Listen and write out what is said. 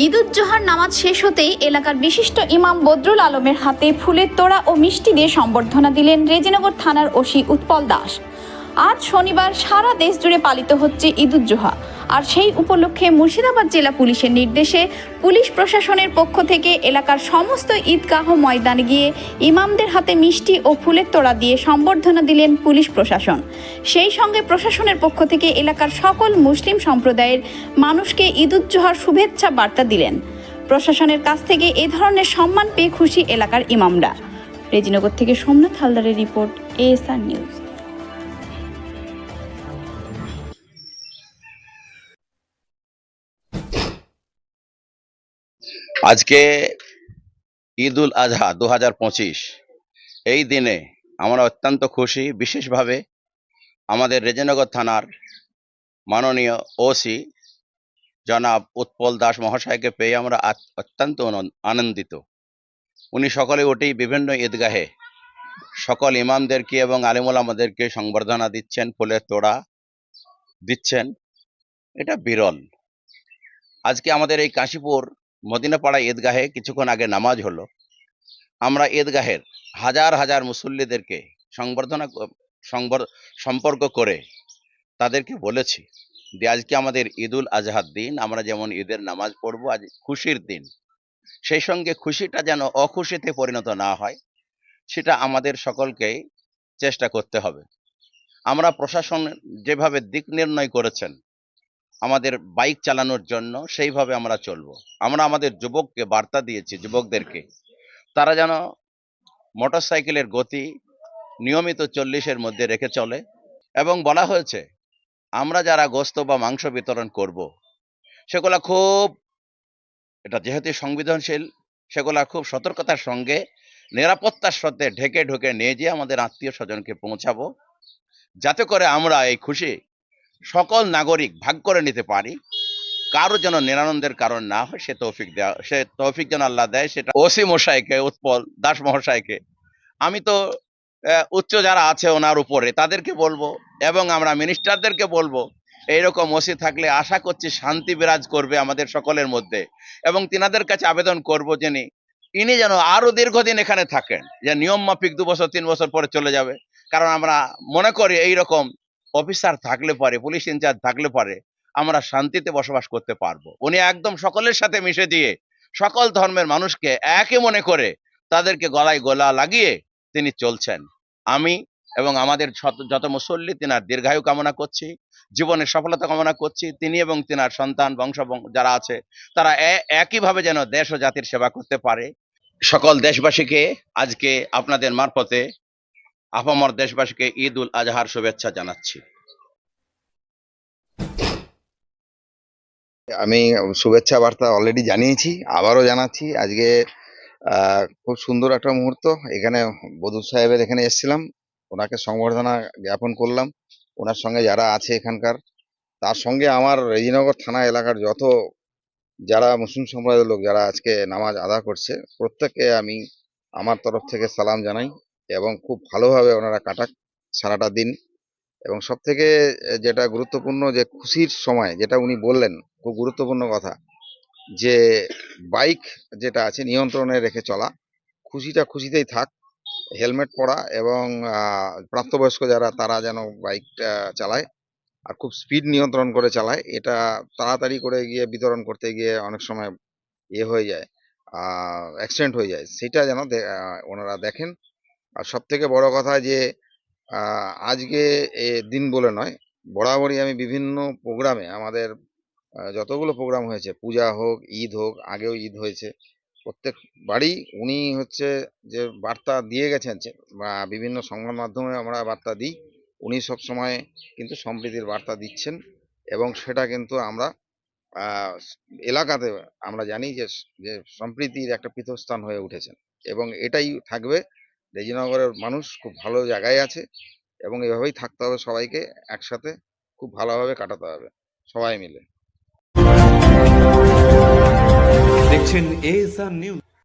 ঈদুজ্জোহার নামাজ শেষ হতেই এলাকার বিশিষ্ট ইমাম বদরুল আলমের হাতে ফুলের তোড়া ও মিষ্টি দিয়ে সম্বর্ধনা দিলেন রেজিনগর থানার ওসি উৎপল দাস। আজ শনিবার সারা দেশ জুড়ে পালিত হচ্ছে ঈদুজ্জোহা আর সেই উপলক্ষে মুর্শিদাবাদ জেলা পুলিশের নির্দেশে পুলিশ প্রশাসনের পক্ষ থেকে এলাকার সমস্ত ঈদগাহ ময়দানে গিয়ে ইমামদের হাতে মিষ্টি ও ফুলের তোড়া দিয়ে সম্বর্ধনা দিলেন পুলিশ প্রশাসন। সেই সঙ্গে প্রশাসনের পক্ষ থেকে এলাকার সকল মুসলিম সম্প্রদায়ের মানুষকে ঈদুজ্জোহার শুভেচ্ছা বার্তা দিলেন। প্রশাসনের কাছ থেকে এ ধরনের সম্মান পেয়ে খুশি এলাকার ইমামরা। রেজিনগর থেকে সোমনাথ হালদারের রিপোর্ট, এএসআর নিউজ। আজকে ঈদ উল আজহা দু হাজার পঁচিশ। এই দিনে আমরা অত্যন্ত খুশি, বিশেষভাবে আমাদের রেজনগর থানার মাননীয় ওসি জনাব উৎপল দাস মহাশয়কে পেয়ে আমরা অত্যন্ত আনন্দিত। উনি সকলে উঠেই বিভিন্ন ঈদগাহে সকল ইমামদেরকে এবং আলিমুল আমাদেরকে সংবর্ধনা দিচ্ছেন, ফুলের তোড়া দিচ্ছেন। এটা বিরল। আজকে আমাদের এই কাশীপুর মদিনাপাড়া ঈদগাহে কিছুক্ষণ আগে নামাজ হলো। আমরা ঈদগাহের হাজার হাজার মুসল্লিদেরকে সংবর্ধনা সম্পর্ক করে তাদেরকে বলেছি যে, আজকে আমাদের ঈদুল আজহার দিন, আমরা যেমন ঈদের নামাজ পড়ব, আজ খুশির দিন। সেই সঙ্গে খুশিটা যেন অখুশিতে পরিণত না হয়, সেটা আমাদের সকলকেই চেষ্টা করতে হবে। আমরা প্রশাসন যেভাবে দিক নির্ণয় করেছেন আমাদের বাইক চালানোর জন্য সেইভাবে আমরা চলবো। আমরা আমাদের যুবককে বার্তা দিয়েছি, যুবকদেরকে, তারা যেন মোটরসাইকেলের গতি নিয়মিত চল্লিশের মধ্যে রেখে চলে এবং বলা হয়েছে, আমরা যারা গোস্ত বা মাংস বিতরণ করব, সেগুলা খুব, এটা যেহেতু সংবেদনশীল সেগুলা খুব সতর্কতার সঙ্গে, নিরাপত্তার সাথে ঢেকে ঢুকে নিয়ে যেয়ে আমাদের আত্মীয় স্বজনকে পৌঁছাবো, যাতে করে আমরা এই খুশি সকল নাগরিক ভাগ করে নিতে পারি, কারও যেন নিরানন্দের কারণ না হয়, সে তৌফিক দেওয়া সে তৌফিক যেন আল্লাহ দেয়, সেটা ওসি মশাইকে, উৎপল দাস মহাশয়কে। আমি তো উচ্চ যারা আছে ওনার উপরে, তাদেরকে বলব এবং আমরা মিনিস্টারদেরকে বলব, এইরকম ওসি থাকলে আশা করছি শান্তি বিরাজ করবে আমাদের সকলের মধ্যে। এবং তিনাদের কাছে আবেদন করব যিনি, ইনি যেন আরও দীর্ঘদিন এখানে থাকেন, যে নিয়ম মাফিক দু বছর, তিন বছর পরে চলে যাবে। কারণ আমরা মনে করি এই রকম অফিসার থাকলে পরে, পুলিশ ইনচার্জ থাকলে পরে আমরা শান্তিতে বসবাস করতে পারব। উনি একদম সকলের সাথে মিশে দিয়ে সকল ধর্মের মানুষকে একই মনে করে তাদেরকে গলায় গলা লাগিয়ে তিনি চলছেন। আমি এবং আমাদের যত- মুসল্লি তিনার দীর্ঘায়ু কামনা করছি, জীবনের সফলতা কামনা করছি, তিনি এবং তিনার সন্তান, বংশ যারা আছে, তারা একইভাবে যেন দেশ ও জাতির সেবা করতে পারে। সকল দেশবাসীকে আজকে আপনাদের মারফতে আপামর দেশবাসীকে ঈদ উল আজহার শুভেচ্ছা জানাচ্ছি। আমি শুভেচ্ছা বার্তা অলরেডি জানিয়েছি, আবারও জানাচ্ছি। আজকে খুব সুন্দর একটা মুহূর্ত। এখানে বদুর সাহেবের এখানে এসেছিলাম। ওনাকে সংবর্ধনা জ্ঞাপন করলাম। ওনার সঙ্গে যারা আছে এখানকার, তার সঙ্গে আমার রেজিনগর থানা এলাকার যত যারা মুসলিম সম্প্রদায়ের লোক যারা আজকে নামাজ আদা করছে, প্রত্যেককে আমি আমার তরফ থেকে সালাম জানাই। এবং খুব ভালোভাবে ওনারা কাটাক সারাটা দিন। এবং সব থেকে যেটা গুরুত্বপূর্ণ যে খুশির সময়, যেটা উনি বললেন, খুব গুরুত্বপূর্ণ কথা, যে বাইক যেটা আছে নিয়ন্ত্রণে রেখে চলা, খুশিটা খুশিতেই থাক, হেলমেট পরা এবং প্রাপ্তবয়স্ক যারা, তারা যেন বাইকটা চালায় আর খুব স্পিড নিয়ন্ত্রণ করে চালায়, এটা তাড়াতাড়ি করে গিয়ে বিতরণ করতে গিয়ে অনেক সময় ইয়ে হয়ে যায় অ্যাক্সিডেন্ট হয়ে যায়। সেটা যেন ওনারা দেখেন আর সব থেকে বড় কথা যে আজকে এ দিন বলে নয়, বরাবরই আমি বিভিন্ন প্রোগ্রামে আমাদের যতগুলো প্রোগ্রাম হয়েছে, পূজা হোক, ঈদ হোক, আগেও ঈদ হয়েছে, প্রত্যেক বাড়ি উনি হচ্ছে যে বার্তা দিয়ে গেছেন বা বিভিন্ন সংবাদ মাধ্যমে আমরা বার্তা দিই, উনি সব সময় কিন্তু সম্প্রীতির বার্তা দিচ্ছেন এবং সেটা কিন্তু আমরা এলাকাতে আমরা জানি যে যে সম্প্রীতির একটা পীঠস্থান হয়ে উঠেছেন এবং এটাই থাকবে রেজিনগরের মানুষ খুব ভালো জায়গায় আছে এবং এভাবেই থাকতে হবে সবাইকে একসাথে খুব ভালোভাবে কাটাতে হবে, সবাই মিলে। দেখছেন এ নিউজ